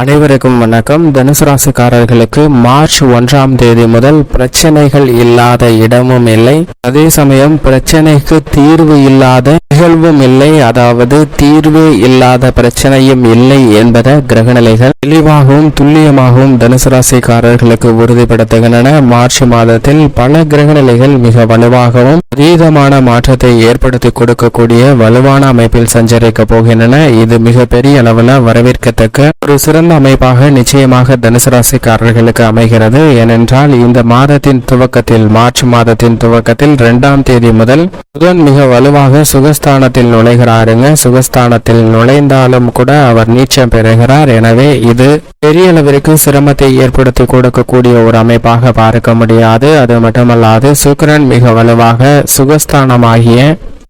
அனைவருக்கும் வணக்கம். தனுசு ராசிக்காரர்களுக்கு மார்ச் ஒன்றாம் தேதி முதல் பிரச்சனைகள் இல்லாத இடமும் இல்லை. அதே சமயம் பிரச்சனைக்கு தீர்வு இல்லாத நிகழ்வும் இல்லை. அதாவது தீர்வு இல்லாத பிரச்சனையும் இல்லை என்பத கிரகநிலைகள் தெளிவாகவும் துல்லியமாகவும் தனுசு ராசிக்காரர்களுக்கு உறுதிப்படுத்துகின்றன. மார்ச் மாதத்தில் பல கிரகநிலைகள் மிக வலுவாகவும் அதீதமான மாற்றத்தை ஏற்படுத்தி கொடுக்கக்கூடிய வலுவான அமைப்பில் சஞ்சரிக்க போகின்றன. இது மிக பெரிய அளவில் வரவேற்கத்தக்க ஒரு சிறந்த அமைப்பாக நிச்சயமாக தனுசு ராசிக்காரர்களுக்கு அமைகிறது. ஏனென்றால் இந்த மாதத்தின் துவக்கத்தில் மார்ச் மாதத்தின் துவக்கத்தில் இரண்டாம் தேதி முதல் புதன் மிக வலுவாக சுகஸ்தானத்தில் நுழைகிறாருங்க. சுகஸ்தானத்தில் நுழைந்தாலும் கூட அவர் நீச்சம் பெறுகிறார். எனவே இது பெரிய அளவிற்கு சிரமத்தை ஏற்படுத்தி கொடுக்கக்கூடிய ஒரு அமைப்பாக பார்க்க முடியாது. அது மட்டுமல்லாது சுக்கிரன் மிக வலுவாக சுகஸ்தானமாகிய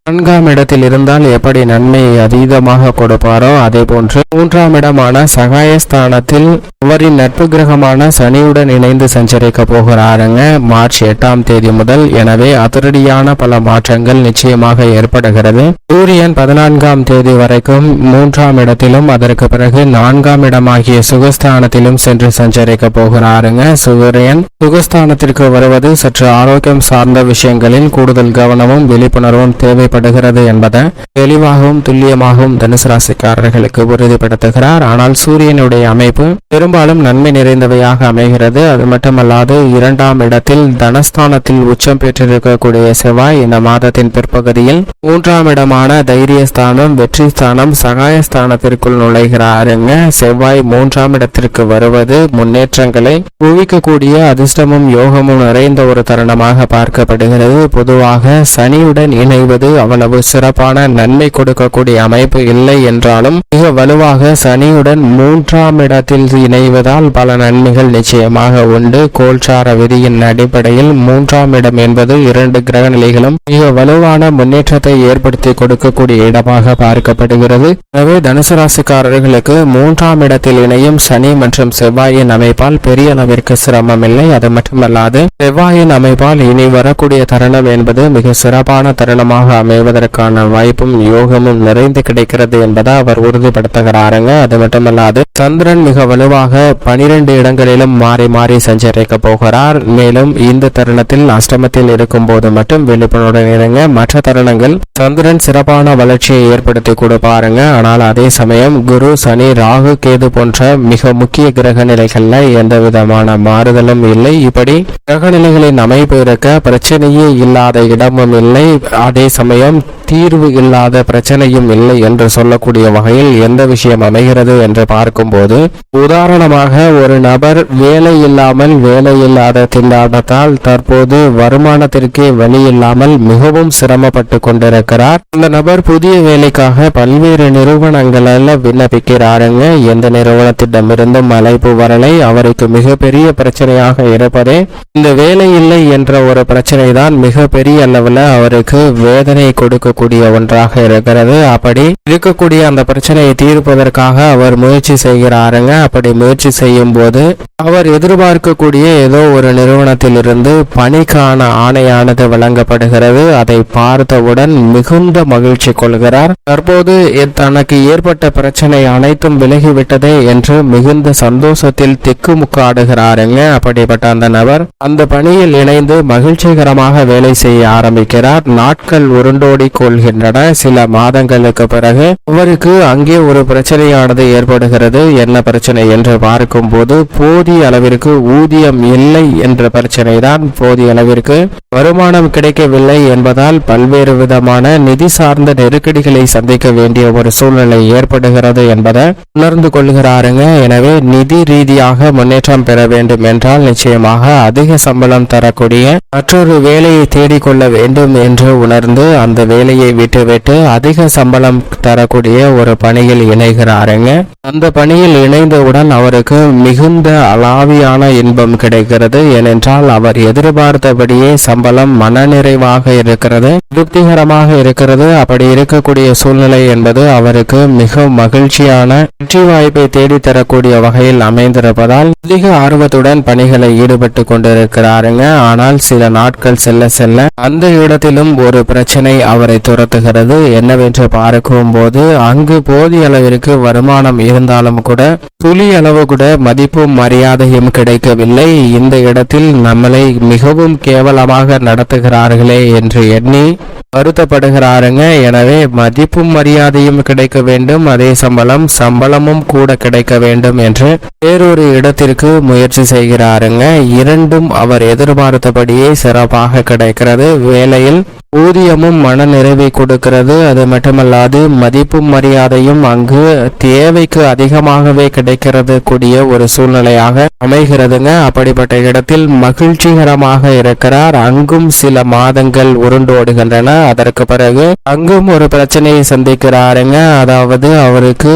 நான்காம் இடத்தில் இருந்தால் எப்படி நன்மையை அதீதமாக கொடுப்பாரோ அதே போன்று மூன்றாம் இடமான சகாயஸ்தானத்தில் அவரின் நட்பு கிரகமான சனியுடன் இணைந்து சஞ்சரிக்க போகிறாருங்க. மார்ச் எட்டாம் தேதி முதல் எனவே அதிரடியான பல மாற்றங்கள் நிச்சயமாக ஏற்படுகிறது. சூரியன் பதினான்காம் தேதி வரைக்கும் மூன்றாம் இடத்திலும் அதற்கு பிறகு நான்காம் இடமாகிய சுகஸ்தானத்திலும் சென்று சஞ்சரிக்க போகிறாருங்க. சூரியன் சுகஸ்தானத்திற்கு வருவது சற்று ஆரோக்கியம் சார்ந்த விஷயங்களில் கூடுதல் கவனமும் விழிப்புணர்வும் தேவைப்படுகிறது என்பதை தெளிவாகவும் துல்லியமாகவும் தனுசு ராசிக்காரர்களுக்கு உறுதிப்படுத்துகிறார். ஆனால் சூரியனுடைய அமைப்பு பெரும்பாலும் நன்மை நிறைந்தவையாக அமைகிறது. அது மட்டுமல்லாது இரண்டாம் இடத்தில் தனஸ்தானத்தில் உச்சம் பெற்றிருக்கக்கூடிய செவ்வாய் இந்த மாதத்தின் பிற்பகுதியில் மூன்றாம் இடமான தைரியஸ்தானம் வெற்றி ஸ்தானம் சகாயஸ்தானத்திற்குள் நுழைகிறாருங்க செவ்வாய் மூன்றாம் இடத்திற்கு வருவது முன்னேற்றங்களை குவிக்கக்கூடிய அதிர்ஷ்டமும் யோகமும் நிறைந்த ஒரு தருணமாக பார்க்கப்படுகிறது. பொதுவாக சனியுடன் இணைவது அவ்வளவு சிறப்பான நன்மை கொடுக்கக்கூடிய அமைப்பு இல்லை என்றாலும் மிக வலுவாக சனியுடன் மூன்றாம் இடத்தில் இணைவதால் பல நன்மைகள் நிச்சயமாக உண்டு. கோல்சார விதியின் அடிப்படையில் மூன்றாம் இடம் என்பது இரண்டு கிரக நிலைகளும் மிக வலுவான முன்னேற்றத்தை ஏற்படுத்தி கொடுக்கக்கூடிய இடமாக பார்க்கப்படுகிறது. எனவே தனுசு ராசிக்காரர்களுக்கு மூன்றாம் இடத்தில் இணையும் சனி மற்றும் செவ்வாயின் அமைப்பால் பெரிய அளவிற்கு சிரமம் இல்லை அது மட்டுமல்லாது செவ்வாயின் அமைப்பால் இனி வரக்கூடிய தருணம் என்பது மிக சிறப்பான தருணமாக அடைவதற்கான வாய்ப்பும் யோகமும் நிறைந்து கிடைக்கிறது என்பதை அவர் உறுதிப்படுத்துகிறாருங்க. அது மட்டுமல்லாது சந்திரன் மிக வலுவாக பனிரெண்டு இடங்களிலும் மாறி மாறி சஞ்சரிக்க போகிறார். மேலும் இந்த தருணத்தில் அஷ்டமத்தில் இருக்கும் போது மட்டும் விழிப்புணர்வுடன் இருங்க. மற்ற தருணங்கள் சந்திரன் சிறப்பான வளர்ச்சியை ஏற்படுத்தி கொடுப்பாருங்க ஆனால் அதே சமயம் குரு சனி ராகு கேது போன்ற மிக முக்கிய கிரக நிலைகள்ல எந்த விதமான மாறுதலும் இல்லை. இப்படி கிரக நிலைகளின் அமைப்பு இருக்க பிரச்சனையே இல்லாத இடமும் இல்லை. அதே சமயம் தீர்வு இல்லாத பிரச்சனையும் இல்லை என்று சொல்லக்கூடிய வகையில் எந்த விஷயம் அமைகிறது என்று பார்க்கும்போது உதாரணமாக ஒரு நபர் வேலை இல்லாமல் வேலை இல்லாத திண்டாட்டத்தால் தற்போது வருமானத்திற்கே வழி இல்லாமல் மிகவும் சிரமப்பட்டு கொண்டிருக்கிறார். அந்த நபர் புதிய வேலைக்காக பல்வேறு நிறுவனங்களில் விண்ணப்பிக்கிறாருங்க. எந்த நிறுவனத்திடமிருந்தும் அழைப்பு வரலை. அவருக்கு மிகப்பெரிய பிரச்சனையாக இருப்பதே இந்த வேலை இல்லை என்ற ஒரு பிரச்சனை தான் மிகப்பெரிய அளவில் அவருக்கு வேதனை கொடுக்கக்கூடிய ஒன்றாக இருக்கிறது. அப்படி இருக்கக்கூடிய அந்த பிரச்சனையை தீர்ப்பதற்காக அவர் முயற்சி செய்கிறாருங்க. அப்படி முயற்சி செய்யும் போது அவர் எதிர்பார்க்கக்கூடிய ஏதோ ஒரு நிறுவனத்திலிருந்து பணிக்கான ஆணையானது வழங்கப்படுகிறது. அதை பார்த்தவுடன் மிகுந்த மகிழ்ச்சி கொள்கிறார். தற்போது தனக்கு ஏற்பட்ட பிரச்சனை அனைத்தும் விலகிவிட்டதே என்று மிகுந்த சந்தோஷத்தில் திக்குமுக்காடுகிறாருங்க. அப்படிப்பட்ட அந்த நபர் அந்த பணியில் இணைந்து மகிழ்ச்சிகரமாக வேலை செய்ய ஆரம்பிக்கிறார். நாட்கள் உருண்டு உருண்டோடி கொள்கின்றன சில மாதங்களுக்கு பிறகு அவருக்கு அங்கே ஒரு பிரச்சனையானது ஏற்படுகிறது. என்ன பிரச்சனை என்று பார்க்கும் போது போதிய அளவிற்கு ஊதியம் இல்லை என்ற பிரச்சனை தான் போதிய அளவிற்கு வருமானம் கிடைக்கவில்லை என்பதால் பல்வேறு விதமான நிதி சார்ந்த நெருக்கடிகளை சந்திக்க வேண்டிய ஒரு சூழ்நிலை ஏற்படுகிறது என்பதை உணர்ந்து கொள்கிறாருங்க. எனவே நிதி ரீதியாக முன்னேற்றம் பெற வேண்டும் என்றால் நிச்சயமாக அதிக சம்பளம் தரக்கூடிய மற்றொரு வேலையை தேடிக்கொள்ள வேண்டும் என்று உணர்ந்து அந்த வேலையை விட்டுவிட்டு அதிக சம்பளம் தரக்கூடிய ஒரு பணியில் இணைகிறாருங்க. அந்த பணியில் இணைந்தவுடன் அவருக்கு மிகுந்த அலாவியான இன்பம் கிடைக்கிறது. ஏனென்றால் அவர் எதிர்பார்த்தபடியே சம்பளம் மனநிறைவாக இருக்கிறது திருப்திகரமாக இருக்கிறது. அப்படி இருக்கக்கூடிய சூழ்நிலை என்பது அவருக்கு மிக மகிழ்ச்சியான வெற்றி வாய்ப்பை தேடித்தரக்கூடிய வகையில் அமைந்திருப்பதால் அதிக ஆர்வத்துடன் பணிகளை ஈடுபட்டு கொண்டிருக்கிறாருங்க. ஆனால் சில நாட்கள் செல்ல செல்ல அந்த இடத்திலும் ஒரு பிரச்சனை பிரச்சனை அவரை துரத்துகிறது. என்னவென்று பார்க்கும் போது அங்கு போதிய அளவிற்கு வருமானம் இருந்தாலும் கூட துளி அளவு கூட மதிப்பும் மரியாதையும் கிடைக்கவில்லை. இந்த இடத்தில் நம்மளை மிகவும் கேவலமாக நடத்துகிறார்களே என்று எண்ணி வருத்தப்படுகிறாருங்க. எனவே மதிப்பும் மரியாதையும் கிடைக்க வேண்டும். அதே சம்பளம் சம்பளமும் கூட கிடைக்க வேண்டும் என்று வேறொரு இடத்திற்கு முயற்சி செய்கிறாருங்க. இரண்டும் அவர் எதிர்பார்த்தபடியே சிறப்பாக கிடைக்கிறது. வேலையில் ஊதியமும் மன நிறைவை கொடுக்கிறது. அது மட்டுமல்லாது மதிப்பும் மரியாதையும் அங்கு தேவைக்கு அதிகமாகவே கிடைக்கிறது கூடிய ஒரு சூழ்நிலையாக அமைகிறதுங்க. அப்படிப்பட்ட இடத்தில் மகிழ்ச்சிகரமாக இருக்கிறார். அங்கும் சில மாதங்கள் உருண்டோடுகின்றன. அதற்கு பிறகு அங்கும் ஒரு பிரச்சனையை சந்திக்கிறாருங்க. அதாவது அவருக்கு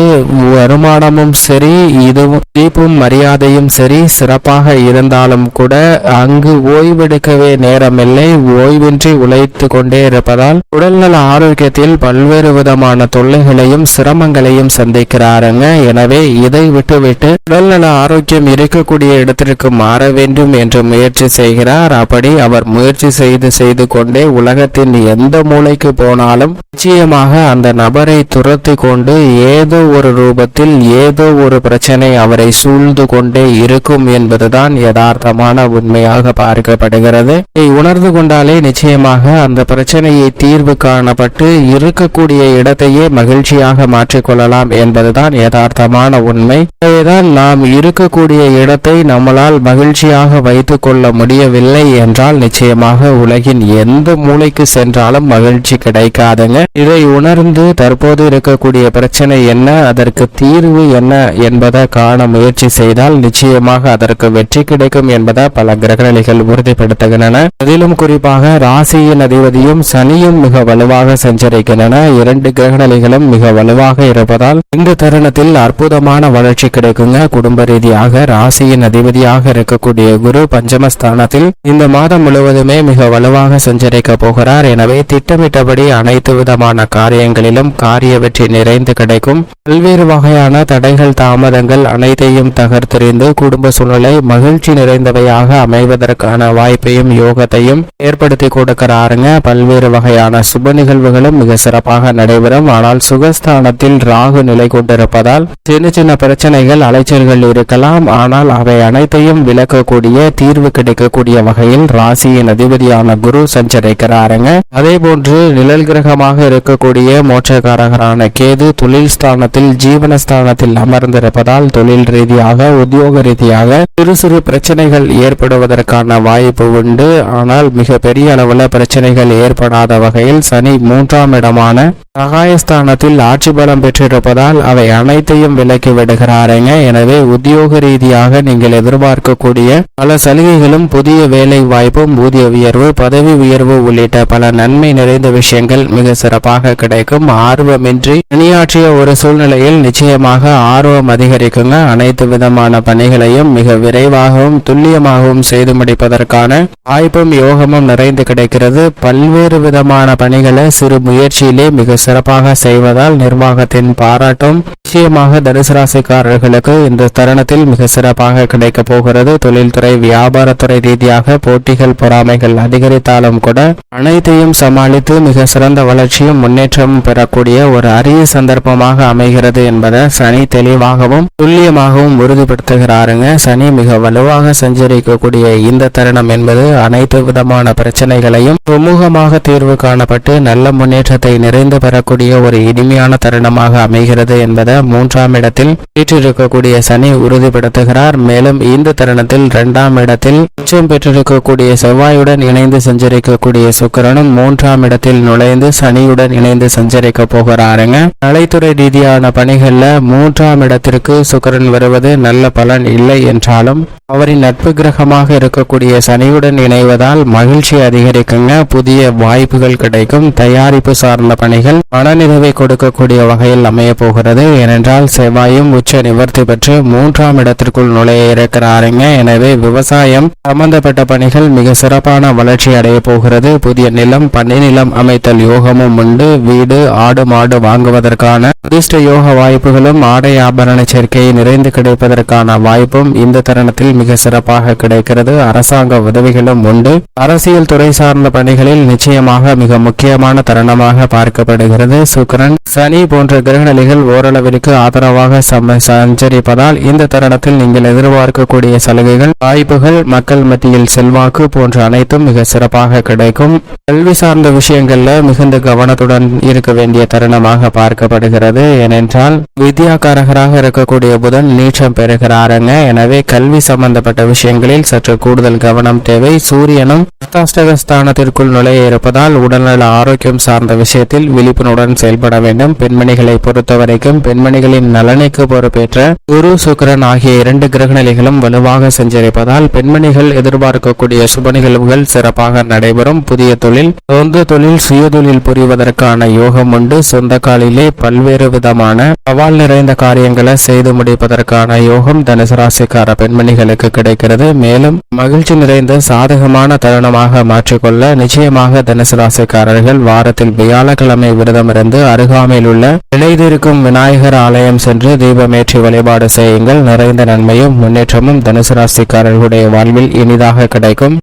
வருமானமும் சரி இதுவும் தீப்பும் மரியாதையும் சரி சிறப்பாக இருந்தாலும் கூட அங்கு ஓய்வெடுக்கவே நேரமில்லை. ஓய்வின்றி உழைத்து கொண்டே இருப்பதால் உடல்நல ஆரோக்கியத்தில் பல்வேறு விதமான தொல்லைகளையும் சிரமங்களையும் சந்திக்கிறாருங்க. எனவே இதை விட்டுவிட்டு உடல்நல ஆரோக்கியம் இருக்கக்கூடிய இடத்திற்கு மாற வேண்டும் என்று முயற்சி செய்கிறார். அப்படி அவர் முயற்சி செய்து செய்து கொண்டே உலகத்தின் எந்த மூளைக்கு போனாலும் நிச்சயமாக அந்த நபரை துரத்தி கொண்டு ஏதோ ஒரு ரூபத்தில் ஏதோ ஒரு பிரச்சனை அவரை சூழ்ந்து கொண்டே இருக்கும் என்பதுதான் யதார்த்தமான உண்மையாக பார்க்கப்படுகிறது. இதை உணர்ந்து கொண்டாலே நிச்சயமாக அந்த பிரச்சனையை தீர்வு காணப்பட்டு இருக்கக்கூடிய இடத்தையே மகிழ்ச்சியாக மாற்றிக்கொள்ளலாம் என்பதுதான் யதார்த்தமான உண்மை. எனவேதான் நாம் இருக்கக்கூடிய இடத்தை நம்மளால் மகிழ்ச்சியாக வைத்துக் கொள்ள முடியவில்லை என்றால் நிச்சயமாக உலகின் எந்த மூளைக்கு சென்றாலும் மகிழ்ச்சி கிடைக்காதுங்க. இதை உணர்ந்து தற்போது இருக்கக்கூடிய பிரச்சனை என்ன அதற்கு தீர்வு என்ன என்பதை காண முயற்சி செய்தால் நிச்சயமாக அதற்கு வெற்றி கிடைக்கும் என்பதை பல கிரகநிலைகள் உறுதிப்படுத்துகின்றன. அதிலும் குறிப்பாக ராசியின் அதிபதியும் சனியும் மிக வலுவாக சஞ்சரிக்கின்றன. இரண்டு கிரகநிலைகளும் மிக வலுவாக இருப்பதால் இந்த தருணத்தில் அற்புதமான வளர்ச்சி கிடைக்குங்க. குடும்ப ரீதியாக ராசியின் அதிபதியாக இருக்கக்கூடிய குரு பஞ்சமஸ்தானத்தில் இந்த மாதம் முழுவதுமே மிக வலுவாக சஞ்சரிக்க போகிறார். எனவே திட்டமிட்டபடி அனைத்து விதமான காரியங்களிலும் காரிய வெற்றி நிறைந்து கிடைக்கும். பல்வேறு வகையான தடைகள் தாமதங்கள் அனைத்தையும் தகர்த்தெறிந்து குடும்ப சூழ்நிலை மகிழ்ச்சி நிறைந்தவையாக அமைவதற்கான வாய்ப்பையும் யோகத்தையும் ஏற்படுத்தி கொடுக்கிறாருங்க. பல்வேறு வகையான சுப நிகழ்வுகளும் மிக சிறப்பாக நடைபெறும். ஆனால் சுகஸ்தானத்தில் ராகு நிலை கொண்டிருப்பதால் சின்ன சின்ன பிரச்சனைகள் அலைச்சல்கள் இருக்கலாம். ஆனால் அவை அனைத்தையும் விளக்கக்கூடிய தீர்வு கிடைக்கக்கூடிய வகையில் ராசியின் அதிபதியான குரு சஞ்சரிக்கிறாருங்க. அதே போன்று நிழல் கிரகமாக இருக்கக்கூடிய மோட்சக்காரகரான கேது தொழில் ஸ்தானத்தில் ஜீவனஸ்தானத்தில் அமர்ந்திருப்பதால் தொழில் ரீதியாக உத்தியோக ரீதியாக சிறு சிறு பிரச்சனைகள் ஏற்படுவதற்கான வாய்ப்பு உண்டு. ஆனால் மிக பெரிய அளவுல பிரச்சனைகள் ஏற்படாத வகையில் சனி மூன்றாம் இடமான சகாயஸ்தானத்தில் ஆட்சி பலம் பெற்றிருப்பதால் அவை அனைத்தையும் விலக்கி விடுகிறாருங்க. எனவே உத்தியோக ரீதியாக நீங்கள் எதிர்பார்க்கக்கூடிய பல சலுகைகளும் புதிய வேலை வாய்ப்பும் ஊதிய உயர்வு பதவி உயர்வு உள்ளிட்ட பல நன்மை நிறைந்த விஷயங்கள் மிக சிறப்பாக கிடைக்கும். ஆர்வமின்றி பணியாற்றிய ஒரு சூழ்நிலையில் நிச்சயமாக ஆர்வம் அதிகரிக்குங்க. அனைத்து விதமான பணிகளையும் மிக விரைவாகவும் துல்லியமாகவும் செய்து முடிப்பதற்கான வாய்ப்பும் யோகமும் நிறைந்து கிடைக்கிறது. பல்வேறு விதமான பணிகளை சிறு முயற்சியிலே மிக சிறப்பாக செய்வதால் நிர்வாகத்தின் பாராட்டும் நிச்சயமாக தனுசராசிக்காரர்களுக்கு இந்த தருணத்தில் மிக சிறப்பாக கிடைக்க போகிறது. தொழில்துறை வியாபாரத்துறை ரீதியாக போட்டிகள் பொறாமைகள் அதிகரித்தாலும் கூட அனைத்தையும் சம சமாளித்து மிக சிறந்த வளர்ச்சியும் முன்னேற்றமும் பெறக்கூடிய ஒரு அரிய சந்தர்ப்பமாக அமைகிறது என்பதை சனி தெளிவாகவும் துல்லியமாகவும் உறுதிப்படுத்துகிறாருங்க. சனி மிக வலுவாக சஞ்சரிக்கக்கூடிய இந்த தருணம் என்பது அனைத்து விதமான பிரச்சனைகளையும் சுமூகமாக தீர்வு காணப்பட்டு நல்ல முன்னேற்றத்தை நிறைந்து பெறக்கூடிய ஒரு இனிமையான தருணமாக அமைகிறது என்பதை மூன்றாம் இடத்தில் வீற்றிருக்கக்கூடிய சனி உறுதிப்படுத்துகிறார். மேலும் இந்த தருணத்தில் இரண்டாம் இடத்தில் உச்சம் பெற்றிருக்கக்கூடிய செவ்வாயுடன் இணைந்து சஞ்சரிக்கக்கூடிய சுக்கிரனும் மூன்றாம் இடத்தில் நுழைந்து சனியுடன் இணைந்து சஞ்சரிக்க போகிறாருங்க. கலைத்துறை ரீதியான பணிகள்ல மூன்றாம் இடத்திற்கு சுக்கரன் வருவது நல்ல பலன் இல்லை என்றாலும் அவரின் நட்பு கிரகமாக இருக்கக்கூடிய சனியுடன் இணைவதால் மகிழ்ச்சி அதிகரிக்குங்க. புதிய வாய்ப்புகள் கிடைக்கும். தயாரிப்பு சார்ந்த பணிகள் மனநிறைவை கொடுக்கக்கூடிய வகையில் அமைய போகிறது ஏனென்றால் செவ்வாயும் உச்ச நிவர்த்தி பெற்று மூன்றாம் இடத்திற்குள் நுழைய இருக்கிறாருங்க. எனவே விவசாயம் சம்பந்தப்பட்ட பணிகள் மிக சிறப்பான வளர்ச்சி அடைய போகிறது. புதிய நிலம் பண்ணை நிலம் அமைத்தல் யோகமும் உண்டு. வீடு ஆடு மாடு வாங்குவதற்கான அதிர்ஷ்ட யோக வாய்ப்புகளும் ஆடை ஆபரண சேர்க்கையை நிறைந்து கிடைப்பதற்கான வாய்ப்பும் இந்த தருணத்தில் மிக சிறப்பாக கிடைக்கிறது. அரசாங்க உதவிகளும் உண்டு. அரசியல் துறை சார்ந்த பணிகளில் நிச்சயமாக மிக முக்கியமான தருணமாக பார்க்கப்படுகிறது. சுக்கிரன் சனி போன்ற கிரகநிலைகள் ஓரளவிற்கு ஆதரவாக சஞ்சரிப்பதால் இந்த தருணத்தில் நீங்கள் எதிர்பார்க்கக்கூடிய சலுகைகள் வாய்ப்புகள் மக்கள் மத்தியில் செல்வாக்கு போன்ற அனைத்தும் மிக சிறப்பாக கிடைக்கும். கல்வி சார்ந்த விஷயங்கள்ல மிகுந்த கவனத்துடன் இருக்க வேண்டிய தருணமாக பார்க்கப்படுகிறது. ஏனென்றால் வித்யாகாரகராக இருக்கக்கூடிய புதன் நீச்சம் பெறுகிறாருங்க. எனவே கல்வி சம்பந்தப்பட்ட விஷயங்களில் சற்று கூடுதல் கவனம் தேவை. சூரியனும் அர்த்தாஷ்டகஸ்தானத்திற்குள் நுழைய இருப்பதால் உடல்நல ஆரோக்கியம் சார்ந்த விஷயத்தில் விழிப்புணர்வுடன் செயல்பட வேண்டும். பெண்மணிகளை பொறுத்தவரைக்கும் பெண்மணிகளின் நலனுக்கு பொறுப்பேற்ற குரு சுக்கிரன் ஆகிய இரண்டு கிரகநிலைகளும் வலுவாக சென்றிருப்பதால் பெண்மணிகள் எதிர்பார்க்கக்கூடிய சுப நிகழ்வுகள் சிறப்பாக நடைபெறும். புதிய தொழில் சொந்த தொழில் சுயதொழில் புரிவதற்கான யோகம் உண்டு. சொந்த காலிலே பல்வேறு விதமான சவால் நிறைந்த காரியங்களை செய்து முடிப்பதற்கான யோகம் தனுசு ராசிக்கார பெண்மணிகளுக்கு கிடைக்கிறது. மேலும் மகிழ்ச்சி நிறைந்த சாதகமான தருணமாக மாற்றிக்கொள்ள நிச்சயமாக தனுசு ராசிக்காரர்கள் வாரத்தில் வியாழக்கிழமை விரதமிருந்து அருகாமையில் உள்ள இணைந்திருக்கும் விநாயகர் ஆலயம் சென்று தீபமேற்றி வழிபாடு செய்யுங்கள். நிறைந்த நன்மையும் முன்னேற்றமும் தனுசு ராசிக்காரர்களுடைய வாழ்வில் இனிதாக கிடைக்கும்.